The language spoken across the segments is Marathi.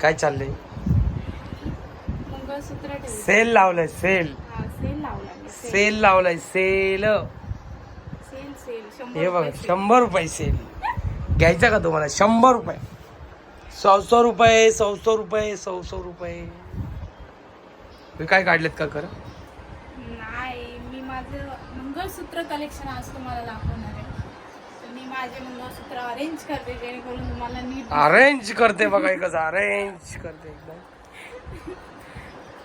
काय चाललंय? मंगळसूत्र सेल लावलाय सेल. हा सेल लावला मी सेल लावलाय सेल. सेल सेल शंभर हे बघा. शंभर रुपये सेल. घ्यायचा का तुम्हाला? शंभर रुपये. सौ सौ रुपये सौ सौ रुपये सौ सौ रुपये. हे काय काढलेत का खरं? नाही मी माझं मंगळसूत्र कलेक्शन आज तुम्हाला दाखवणार माझे मंगळसूत्र अरेंज करते जेणेकरून तुम्हाला नीट अरेंज करते बघा एकच अरेंज करते एकदम.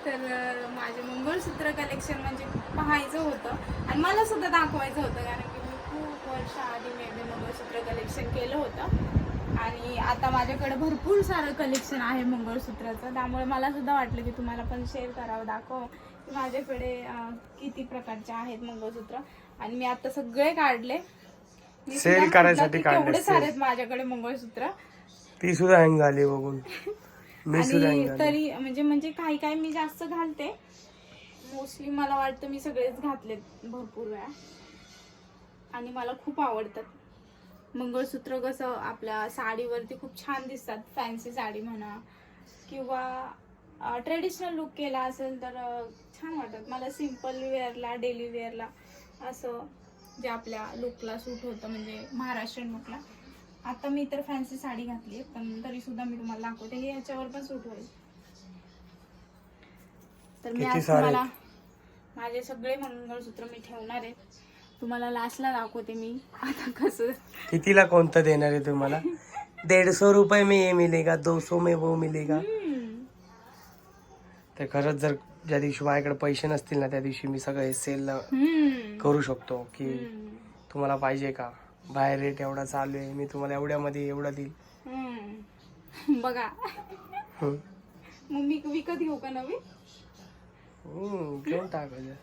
तर माझे मंगळसूत्र कलेक्शन म्हणजे पाहायचं होतं. आणि मला सुद्धा दाखवायचं होतं कारण की मी खूप वर्ष आधी मी मंगळसूत्र कलेक्शन केलं होतं. आणि आता माझ्याकडे भरपूर सारं कलेक्शन आहे मंगळसूत्राचं. त्यामुळे मला सुद्धा वाटलं की तुम्हाला पण शेअर करावं दाखव की माझ्याकडे किती प्रकारचे आहेत मंगळसूत्र. आणि मी आता सगळे काढले. मी सुद्धा Sale म्हटलं करायसाठी की काढले, केवढे sale. सारे आहेत माझ्याकडे मंगळसूत्र. ती सुद्धा हँग झाली बघून. मी सुद्धा हँग झाली तरी म्हणजे म्हणजे काही काही मी जास्त घालते. मोस्टली मला वाटतं मी सगळेच घातलेत भरपूर वेळा. आणि मला खूप आवडतात. मंगळसूत्र कसं आपल्या साडीवरती खूप छान दिसतात. फॅन्सी साडी म्हणा. किंवा ट्रेडिशनल लुक केला असेल तर अं, छान वाटतात. मला सिंपल वेअरला डेली वेअरला असं जे आपल्या लुकला सूट होतं म्हणजे महाराष्ट्रीयन लुकला आता मी तर फॅन्सी साडी घातली पण तरी सुद्धा मी तुम्हाला दाखवते. हे याच्यावर पण सूट होईल. तर मी आज? तुम्हाला माझे सगळे मंगळसूत्र मी ठेवणार आहे. तुम्हाला लास्टला दाखवते मी. आता कसं? कितीला कोणतं देणार आहे तुम्हाला? डेढ़ सौ रुपये में ये मिलेगा दो सौ में वो मिलेगा. तर खरंच जर ज्या दिवशी माझ्याकडे पैसे नसतील ना त्या दिवशी मी सगळे सेल हम्म. करू शकतो की. तुम्हाला पाहिजे का? बाहेर रेट एवढा चालू आहे मी तुम्हाला एवढ्यामध्ये एवढा देईल. बघा. मग मी विकत घेऊ का हम्म, घेऊन टाकायचं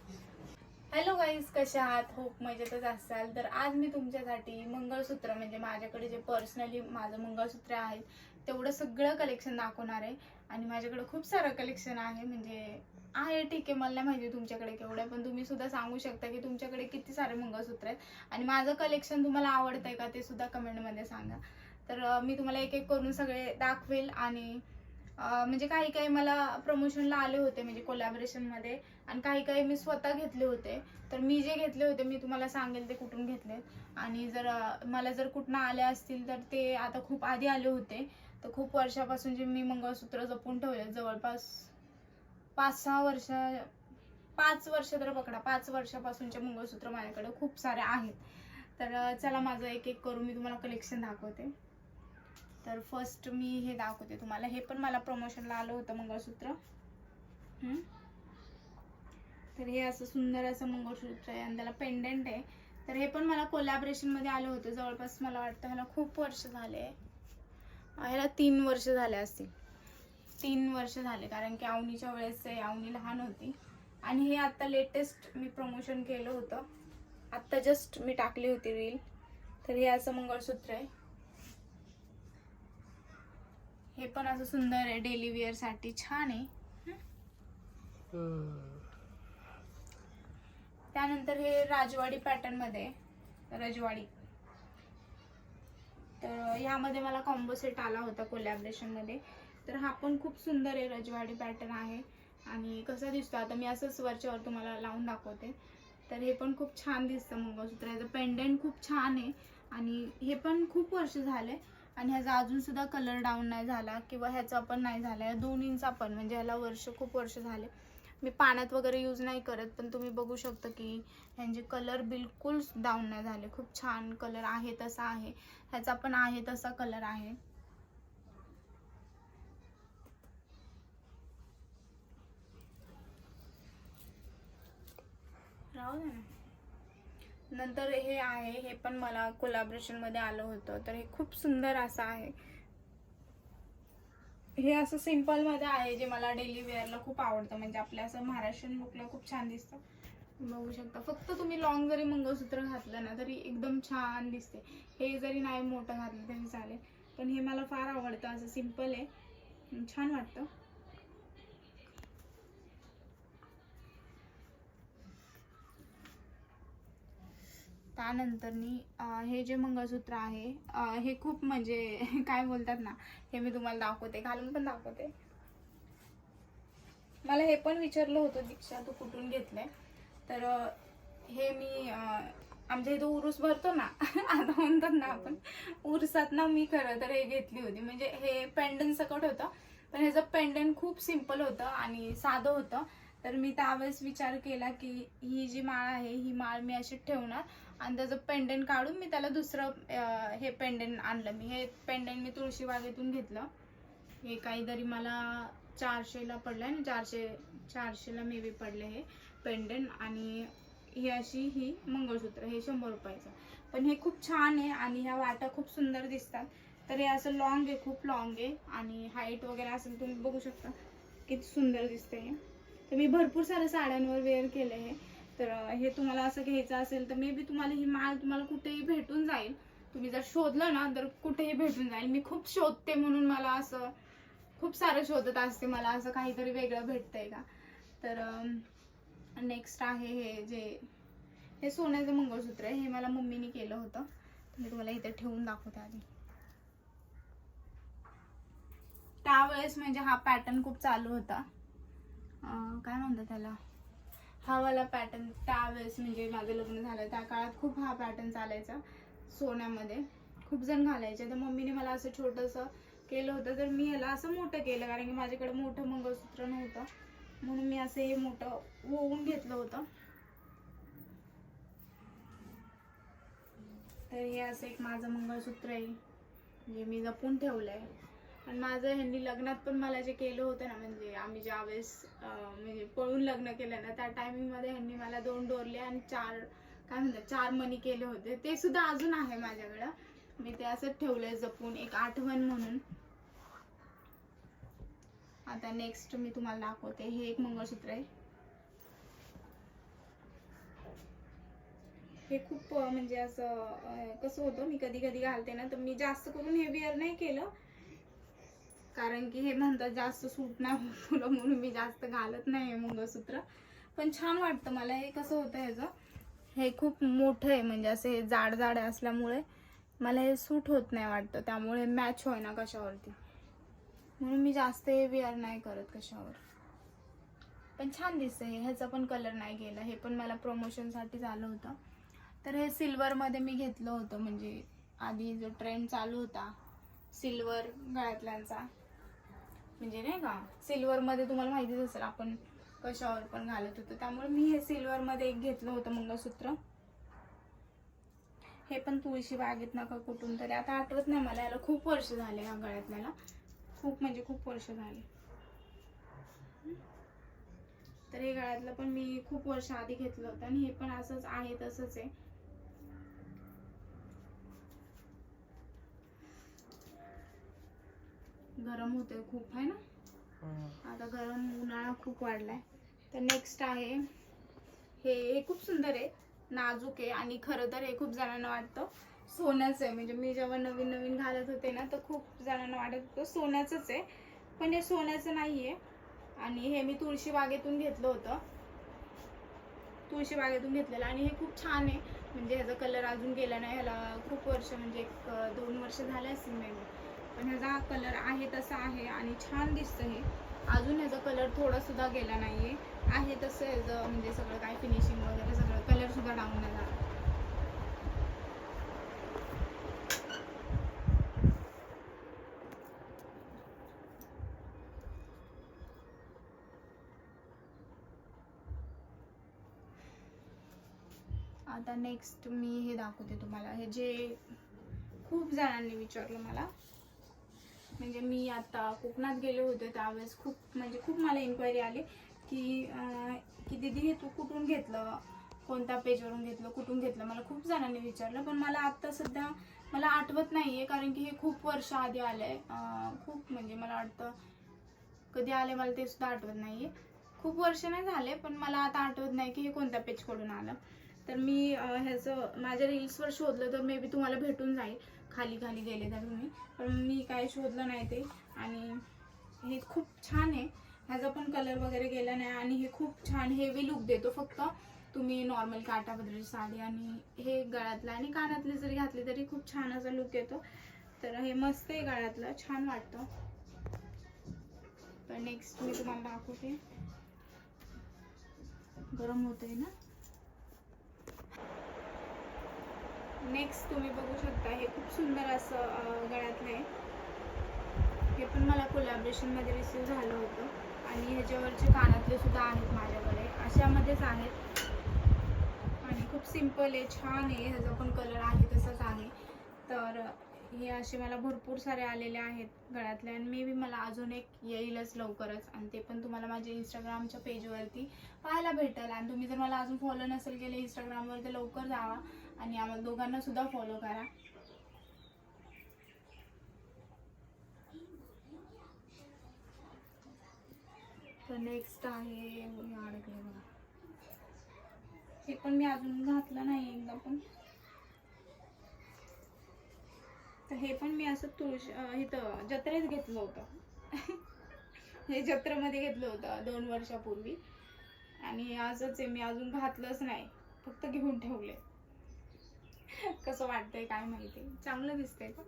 हॅलो गाईज कसे आहात? होप मजेतच असाल. तर आज मी तुमच्यासाठी मंगळसूत्र म्हणजे माझ्याकडे जे पर्सनली माझं मंगळसूत्र आहे तेवढं सगळं कलेक्शन दाखवणार आहे. आणि माझ्याकडे खूप सारं कलेक्शन आहे म्हणजे आहे ठीक आहे मला नाही माहिती तुमच्याकडे केवढं पण तुम्ही सुद्धा सांगू शकता की तुमच्याकडे किती सारे मंगळसूत्र आहेत. आणि माझं कलेक्शन तुम्हाला आवडतंय का ते सुद्धा कमेंटमध्ये सांगा. तर मी तुम्हाला एक एक करून सगळे दाखवेल आणि म्हणजे काही काही मला प्रमोशनला आले होते म्हणजे कोलॅबरेशनमध्ये आणि काही काही मी स्वतः घेतले होते. तर मी जे घेतले होते मी तुम्हाला सांगेल ते कुठून घेतले आणि जर मला जर कुठनं आले असतील तर ते आता खूप आधी आले होते. तर खूप वर्षापासून जे मी मंगळसूत्र जपून ठेवले जवळपास पाच सहा वर्ष पाच वर्ष तर पकडा पाच वर्षापासूनचे मंगळसूत्र माझ्याकडे खूप सारे आहेत. तर चला माझं एक एक करून मी तुम्हाला कलेक्शन दाखवते. तर फर्स्ट मी हे दाखवते तुम्हाला. हे पण मला प्रमोशनला आलं होतं मंगळसूत्र. तर हे असं सुंदर असं मंगळसूत्र आहे आणि त्याला पेंडंट आहे. तर हे पण मला कोलॅबरेशनमध्ये आलं होतं. जवळपास मला वाटतं ह्याला खूप वर्ष झाले ह्याला तीन वर्ष झाले असतील. तीन वर्ष झाले कारण की आवनीच्या वेळेस आवनी लहान होती. आणि हे आता लेटेस्ट मी प्रमोशन केलं होतं. आत्ता जस्ट मी टाकली होती रील तर हे असं मंगळसूत्र आहे. हे पण असं सुंदर आहे डेली वेअरसाठी छान आहे. त्यानंतर हे राजवाडी पॅटर्नमध्ये रजवाडी. तर यामध्ये मला कॉम्बो सेट आला होता कोलॅबरेशनमध्ये. तर हा पण खूप सुंदर आहे रजवाडी पॅटर्न आहे. आणि कसा दिसतो आता मी असंच वरच्यावर तुम्हाला लावून दाखवते. तर हे पण खूप छान दिसतं मंगळसूत्र. याचं पेंडेंट खूप छान आहे. आणि हे पण खूप वर्ष झाले आणि ह्याचा अजूनसुद्धा कलर डाऊन नाही झाला किंवा ह्याचा पण नाही झाला. या दोन्हींचा पण म्हणजे ह्याला वर्ष खूप वर्ष झाले. मी पाण्यात वगैरे यूज नाही करत पण तुम्ही बघू शकता की ह्यांचे कलर बिलकुल डाऊन नाही झाले. खूप छान कलर आहे तसा आहे. ह्याचा पण आहे तसा कलर आहे. राहू दे ना. नंतर हे आहे हे पण मला कोलाब्रेशनमध्ये आलं होतं. तर हे खूप सुंदर असं आहे. हे असं सिंपलमध्ये आहे जे मला डेली वेअरला खूप आवडतं. म्हणजे आपल्या असं महाराष्ट्रीयन लुकला खूप छान दिसतं. बघू शकता. फक्त तुम्ही लॉंग जरी मंगळसूत्र घातलं ना तरी एकदम छान दिसते. हे जरी नाही मोठं घातलं तरी चालेल. पण हे मला फार आवडतं. असं सिंपल आहे. छान वाटतं. त्यानंतरनी हे जे मंगळसूत्र आहे हे खूप म्हणजे काय बोलतात ना हे मी तुम्हाला दाखवते घालून पण दाखवते. मला हे पण विचारलं होतं दीक्षा तू कुठून घेतलंय? तर हे मी आमच्या इथं उरूस भरतो ना आता म्हणतात ना आपण उरसात ना मी खरं तर हे घेतली होती. म्हणजे हे पेंडन सकट होतं पण ह्याचं पेंडन खूप सिंपल होतं आणि साधं होतं. तर मी त्यावेळेस विचार केला की ही जी माळ आहे ही माळ मी अशी ठेवणार. आणि त्याचं पेंडेंट काढून मी त्याला दुसरं हे पेंडेंट आणलं. मी हे पेंडेंट मी तुळशी बागेतून घेतलं. हे काहीतरी मला चारशेला पडलं आहे ना चारशे चारशेला मे बी पडले हे पेंडेंट आणि ही अशी ही मंगळसूत्र हे शंभर रुपयाचं. पण हे खूप छान आहे आणि ह्या वाटा खूप सुंदर दिसतात. तर हे असं लॉंग आहे खूप लॉंग आहे. आणि हाईट वगैरे असेल तुम्ही बघू शकता. किती सुंदर दिसते हे. तर मी भरपूर साऱ्या साड्यांवर वेअर केलं हे. तर हे तुम्हाला असं घ्यायचं असेल तर मे बी तुम्हाला ही माळ तुम्हाला कुठेही भेटून जाईल. तुम्ही जर शोधलं ना तर कुठेही भेटून जाईल. मी खूप शोधते म्हणून मला असं खूप सारं शोधत असते मला असं काहीतरी वेगळं भेटतंय का? तर नेक्स्ट आहे हे जे हे सोन्याचं मंगळसूत्र आहे. हे मला मम्मीने केलं होतं. तर मी तुम्हाला इथे ठेवून दाखवते आधी. त्यावेळेस म्हणजे हा पॅटर्न खूप चालू होता. काय म्हणतात त्याला? हा वाला पॅटर्न त्यावेळेस म्हणजे माझं लग्न झालं. त्या काळात खूप हा पॅटर्न चालायचा सोन्यामध्ये. खूप जण घालायचे. तर मम्मीने मला असं छोटंसं केलं होतं. तर मी ह्याला असं मोठं केलं कारण की माझ्याकडे मोठं मंगळसूत्र नव्हतं. म्हणून मी असं हे मोठं ओवून घेतलं होतं. तर हे असं एक माझं मंगळसूत्र आहे. म्हणजे मी जपून ठेवलं आहे आणि माझं ह्यांनी लग्नात पण मला जे केलं होतं ना म्हणजे आम्ही ज्या वेळेस म्हणजे पळून लग्न केलं ना त्या टायमिंगमध्ये ह्यांनी मला दोन डोरले आणि चार काय म्हणतात चार मनी केले होते. ते सुद्धा अजून आहे माझ्याकडं. मी ते असंच ठेवलंय जपून एक आठवण म्हणून. आता नेक्स्ट मी तुम्हाला दाखवते. हे एक मंगळसूत्र आहे. हे खूप म्हणजे असं कसं होतं मी कधी कधी घालते ना तर मी जास्त करून हे वेअर नाही केलं. कारण की हे म्हणतात जास्त सूट नाही होत तुला म्हणून मी जास्त घालत नाही हे मंगळसूत्र. पण छान वाटतं मला. हे कसं होतं ह्याचं? हे खूप मोठं आहे. म्हणजे असं हे जाड जाड असल्यामुळे मला हे सूट होत नाही वाटतं. त्यामुळे मॅच होईना कशावरती. म्हणून मी जास्त हे वेअर नाही करत कशावर. पण छान दिसतं हे ह्याचा पण कलर नाही गेला. हे पण मला प्रमोशनसाठी झालं होतं. तर हे सिल्वरमध्ये मी घेतलं होतं. म्हणजे आधी जो ट्रेंड चालू होता सिल्वर गळ्यातल्यांचा म्हणजे नाही का सिल्वरमध्ये तुम्हाला माहितीच असेल आपण कशावर पण घालत होतो. त्यामुळे मी हे सिल्वरमध्ये एक घेतलं होतं मंगळसूत्र. हे पण तुळशी बागेत नका कुठून तरी. आता आठवत नाही मला याला खूप वर्ष झाले ह्या गळ्यातल्याला खूप म्हणजे खूप वर्ष झाले. तर हे गळ्यातलं पण मी खूप वर्ष आधी घेतलं होतं आणि हे पण असंच आहे तसंच आहे. गरम होते खूप आहे ना? आता गरम उन्हाळा खूप वाढलाय. तर नेक्स्ट आहे हे खूप सुंदर आहे नाजूक आहे आणि खरं तर हे खूप जणांना वाटतं सोन्याचं आहे. म्हणजे मी जेव्हा नवीन नवीन घालत होते ना तर खूप जणांना वाटत होतं सोन्याचंच आहे. पण हे सोन्याचं नाही आहे आणि हे मी तुळशी बागेतून घेतलं होतं. तुळशी बागेतून घेतलेलं आणि हे खूप छान आहे. म्हणजे ह्याचा कलर अजून गेला नाही. ह्याला खूप वर्ष म्हणजे एक दोन वर्ष झाले असतील मे पण ह्याचा कलर आहे तसा आहे आणि छान दिसतं हे. अजून ह्याचा कलर थोडा सुद्धा गेला नाहीये. आहे तसं ह्याचं म्हणजे सगळं काय फिनिशिंग वगैरे सगळं कलर सुद्धा डाऊन झाला. आता नेक्स्ट मी हे दाखवते तुम्हाला. हे जे खूप जणांनी विचारलं मला म्हणजे मी आता कोकणात गेले होते त्यावेळेस खूप म्हणजे खूप मला इन्क्वायरी आली की की दीदी हे तू कुठून घेतलं? कोणत्या पेजवरून घेतलं? कुठून घेतलं? मला खूप जणांनी विचारलं पण मला आत्ता सध्या मला आठवत नाही आहे कारण की हे खूप वर्ष आधी आलं आहे खूप म्हणजे मला वाटतं कधी आले मला ते सुद्धा आठवत नाही आहे खूप वर्ष नाही झाले पण मला आता आठवत नाही की हे कोणत्या पेजकडून आलं. तर मी ह्याचं माझ्या रील्सवर शोधलं तर मे बी तुम्हाला भेटून जाईल. खाली खाली गेले तर तुम्ही. पण मी काय शोधलं नाही ते. आणि हे खूप छान आहे. ह्याचा पण कलर वगैरे गेला नाही आणि हे खूप छान हेवी लुक देतो फक्त. तुम्ही नॉर्मल काटापदराची साडी आणि हे गळ्यातलं आणि कानातले जरी घातले तरी खूप छान असा लुक येतो. तर हे मस्त आहे गळ्यातलं. छान वाटतं. तर नेक्स्ट मी तुम्हाला दाखवते. गरम होतंय ना? नेक्स्ट तुम्ही बघू शकता हे खूप सुंदर असं गळ्यातलं आहे. हे पण मला कोलॅबरेशनमध्ये रिसीव झालं होतं. आणि ह्याच्यावरचे कानातले सुद्धा आहेत माझ्याकडे. अशामध्येच आहेत. आणि खूप सिंपल आहे छान आहे. ह्याचा पण कलर आहे तसाच आहे. तर हे असे मला भरपूर सारे आलेले आहेत गळ्यातले. आणि मे बी मला अजून एक येईलच लवकरच. आणि ते पण तुम्हाला माझ्या इंस्टाग्रामच्या पेजवरती पाहायला भेटेल. आणि तुम्ही जर मला अजून फॉलो नसेल केले इंस्टाग्रामवर तर लवकर जावा. आणि आम्हाला दोघांना सुद्धा फॉलो करा. तर नेक्स्ट आहे हे अडकले बघा. हे पण मी अजून घातलं नाही एकदा पण. तर हे पण मी असं तुळशी इथं जत्रेत घेतलं होतं. हे जत्रेमध्ये घेतलं होतं दोन वर्षापूर्वी. आणि असंच आहे मी अजून घातलंच नाही. फक्त घेऊन ठेवले. कसं वाटतंय काय माहिती. चांगलं दिसतंय का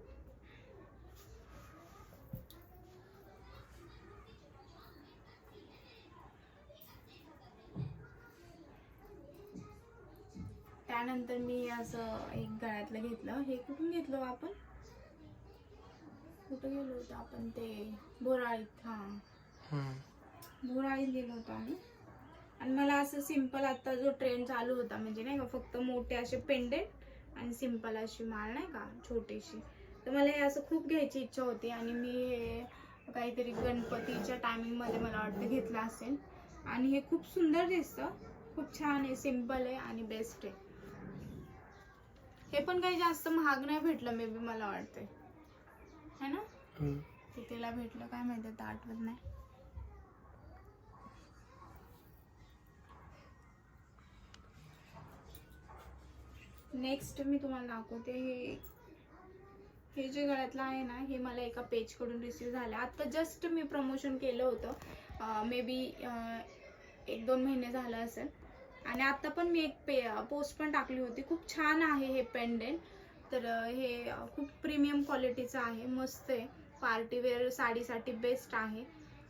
त्यानंतर मी असं एक गळ्यातलं घेतलं. हे कुठून घेतलं हो आपण? कुठं गेलो होतो आपण ते? बोराळीत हा. बोराळीत गेलो होतो आम्ही. आणि मला असं सिंपल आता जो ट्रेंड चालू होता म्हणजे नाही का फक्त मोठे असे पेंडेंट आणि सिंपल अशी माळ नाही का छोटीशी. तर मला हे असं खूप घ्यायची इच्छा होती आणि मी हे काहीतरी गणपतीच्या टायमिंगमध्ये मला वाटतं घेतलं असेल. आणि हे खूप सुंदर दिसतं. खूप छान आहे सिंपल आहे आणि बेस्ट आहे. हे पण काही जास्त महाग नाही भेटलं मे बी मला वाटतंय. है ना. कितीला भेटलं काय माहिती आता आठवत नाही. नेक्स्ट मी तुम्हाला दाखवते. हे हे जे गळ्यातलं आहे ना हे मला एका पेजकडून रिसीव झालं. आता जस्ट मी प्रमोशन केलं होतं. मे बी एक दोन महिने झालं असेल. आणि आत्ता पण मी एक पे पोस्ट पण टाकली होती. खूप छान आहे हे पेंडेंट तर हे खूप प्रीमियम क्वालिटीचं आहे. मस्त आहे. पार्टीवेअर साडीसाठी बेस्ट आहे.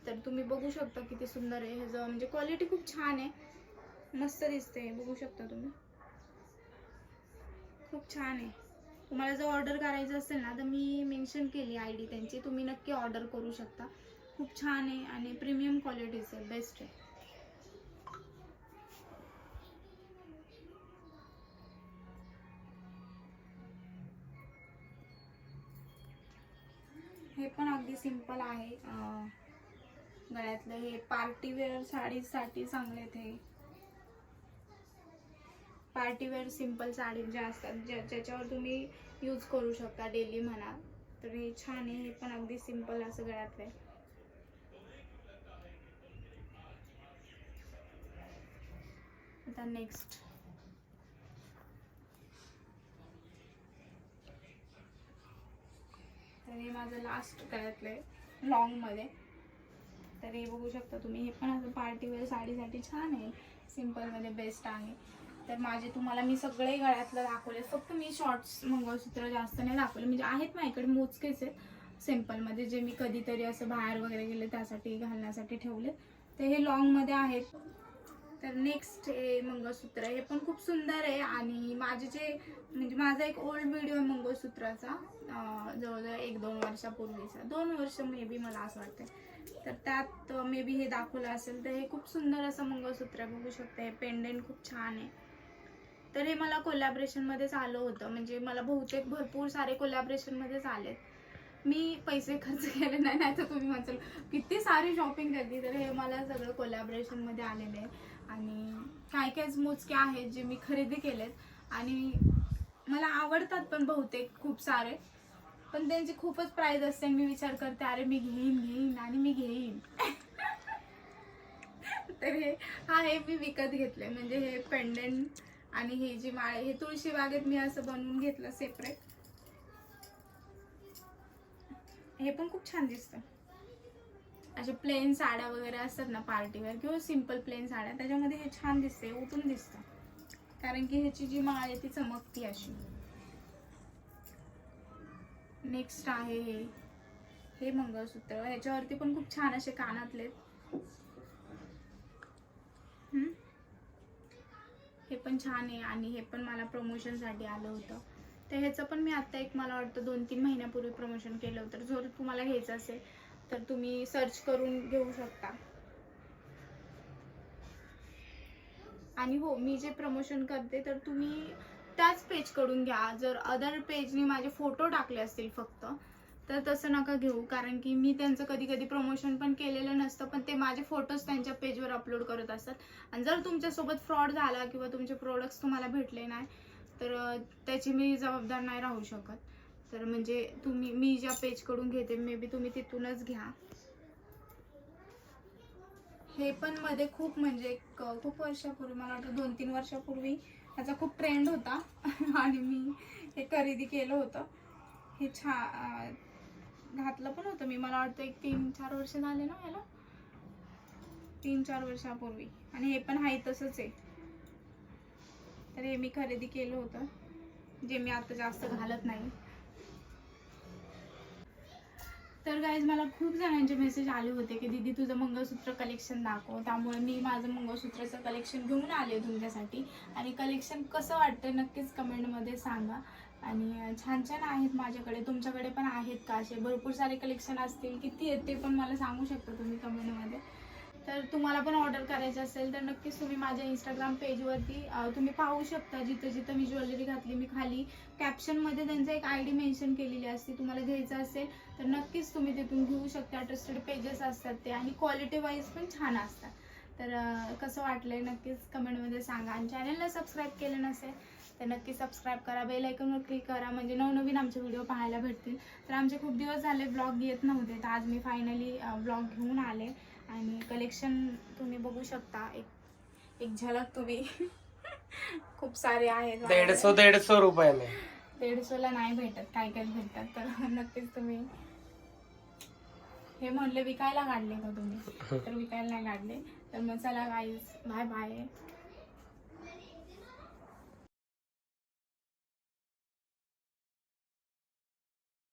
तर तुम्ही बघू शकता किती सुंदर आहे. ह्याचं म्हणजे क्वालिटी खूप छान आहे. मस्त दिसते बघू शकता तुम्ही. खूप छान आहे. तुम्हाला जर ऑर्डर करायचं असेल ना तर मी मेन्शन केली आय डी त्यांची. तुम्ही नक्की ऑर्डर करू शकता. खूप छान आहे आणि प्रीमियम क्वालिटीचं आहे बेस्ट आहे. हे पण अगदी सिंपल आहे. गळ्यातलं हे पार्टीवेअर साडीसाठी चांगले आहेत हे. पार्टीवेअर सिंपल साडी ज्या असतात ज्या ज्याच्यावर तुम्ही यूज करू शकता डेली म्हणा. तर हे छान आहे हे पण अगदी सिंपल असं गळ्यातलं आहे. आता नेक्स्ट तर हे माझं लास्ट गळ्यातलं आहे लॉंगमध्ये तर हे बघू शकता तुम्ही हे पण असं पार्टीवेअर साडीसाठी छान आहे सिम्पलमध्ये बेस्ट आहे. तर माझे तुम्हाला मी सगळे गळ्यातलं दाखवले. फक्त मी शॉर्ट्स मंगळसूत्र जास्त नाही दाखवले. म्हणजे आहेत माझ्याकडे मोजकेच आहेत. सिम्पलमध्ये जे मी कधीतरी असं बाहेर वगैरे गेले त्यासाठी घालण्यासाठी ठेवले. तर हे लॉंगमध्ये आहेत. तर नेक्स्ट हे मंगळसूत्र हे पण खूप सुंदर आहे. आणि माझे जे म्हणजे माझा एक ओल्ड व्हिडिओ आहे मंगळसूत्राचा. जवळजवळ एक दोन वर्षापूर्वीचा. दोन वर्ष मे बी मला असं वाटतं तर त्यात मे बी हे दाखवलं असेल तर हे खूप सुंदर असं मंगळसूत्र बघू शकता हे पेंडेंट खूप छान आहे. तर हे मला कोलॅबरेशनमध्येच आलं होतं. म्हणजे मला बहुतेक भरपूर सारे कोलॅबरेशनमध्येच आलेत. मी पैसे खर्च केले नाही नाही तर तुम्ही म्हणाल किती सारी शॉपिंग केली तर हे मला सगळं कोलॅबरेशनमध्ये आलेलं आहे. आणि काय काय मोजके आहेत जे मी खरेदी केलेत. आणि मला आवडतात पण बहुतेक खूप सारे. पण त्यांची खूपच प्राईज असते. मी विचार करते अरे मी घेईन घेईन आणि मी घेईन. तर हे हा हे मी विकत घेतले म्हणजे हे पेंडेंट आणि हे जी माळ हे तुळशी बागेत मी असं बनवून घेतलं सेपरेट हे पण खूप छान दिसतं. असे प्लेन साड्या वगैरे असतात ना पार्टीवर किंवा सिंपल प्लेन साड्या त्याच्यामध्ये हे छान दिसते उठून दिसतं. कारण की ह्याची जी माळ आहे ती चमकती अशी. नेक्स्ट आहे हे. हे मंगळसूत्र. ह्याच्यावरती पण खूप छान असे कानातले हे पण छान आहे आणि हे पण मला प्रमोशनसाठी आलं होतं. तर ह्याचं पण मी आता एक मला वाटतं दोन तीन महिन्यापूर्वी प्रमोशन केलं होतं. जर तुम्हाला घ्यायचं असेल तर तुम्ही सर्च करून घेऊ शकता. आणि हो मी जे प्रमोशन करते तर तुम्ही त्याच पेजकडून घ्या. जर अदर पेजनी माझे फोटो टाकले असतील फक्त तर तसं नका घेऊ कारण की मी त्यांचं कधी कधी प्रमोशन पण केलेलं नसतं पण ते माझे फोटोज त्यांच्या पेजवर अपलोड करत असतात. आणि जर तुमच्यासोबत फ्रॉड झाला किंवा तुमचे प्रोडक्ट्स तुम्हाला भेटले नाही तर त्याची मी जबाबदार नाही राहू शकत. तर म्हणजे तुम्ही मी ज्या पेजकडून घेते मे बी तुम्ही तिथूनच घ्या. हे पण मध्ये खूप म्हणजे खूप वर्षापूर्वी मला वाटतं दोन तीन वर्षापूर्वी ह्याचा खूप ट्रेंड होता. आणि मी हे खरेदी केलं होतं. हे छा घातलं पण होतं मी. मला वाटतं एक तीन चार वर्ष झाले ना याला तीन चार वर्षापूर्वी. आणि हे पण आहे तसंच आहे. तर हे मी खरेदी केलं होतं. जे मी आता जास्त घालत नाही. तर गाईज मला खूप जणांचे मेसेज आले होते की दीदी तुझं मंगळसूत्र कलेक्शन दाखव. त्यामुळे मी माझं मंगळसूत्राचं कलेक्शन घेऊन आले तुमच्यासाठी. आणि कलेक्शन कसं वाटतं नक्कीच कमेंटमध्ये सांगा. आणि छान छान आहेत माझ्याकडे. तुमच्याकडे पण आहेत का असे? भरपूर सारे कलेक्शन असतील. किती आहेत ते पण मला सांगू शकता तुम्ही कमेंटमध्ये तर तुम्हाला पण ऑर्डर करायची असेल तर नक्कीच तुम्ही माझ्या इंस्टाग्राम पेजवरती तुम्ही पाहू शकता. जिथं जिथं मी ज्वेलरी घातली मी खाली कॅप्शनमध्ये त्यांचं एक आय डी मेन्शन केलेली असते तुम्हाला घ्यायचं असेल तर नक्कीच तुम्ही तिथून घेऊ शकता. ट्रस्टेड पेजेस असतात ते आणि क्वालिटी वाईज पण छान असतात. तर कसं कसं आहे नक्कीच कमेंटमध्ये सांगा. आणि चॅनलला सबस्क्राईब केलं नसेल तर नक्की सबस्क्राईब करा बेल आयकॉनवर क्लिक करा. म्हणजे नवनवीन आमचे व्हिडिओ पाहायला भेटतील. तर आमचे खूप दिवस झाले ब्लॉग येत नव्हते तर आज मी फायनली ब्लॉग घेऊन आले. आणि कलेक्शन तुम्ही बघू शकता. एक एक झलक तुम्ही. खूप सारे आहेत दीडशे दीडशे रुपये में. दीडशेला नाही भेटत काय काय भेटतात तर नक्कीच तुम्ही हे म्हणले विकायला काढले का तुम्ही. तर विकायला नाही काढले. तर मग चला गाईज बाय बाय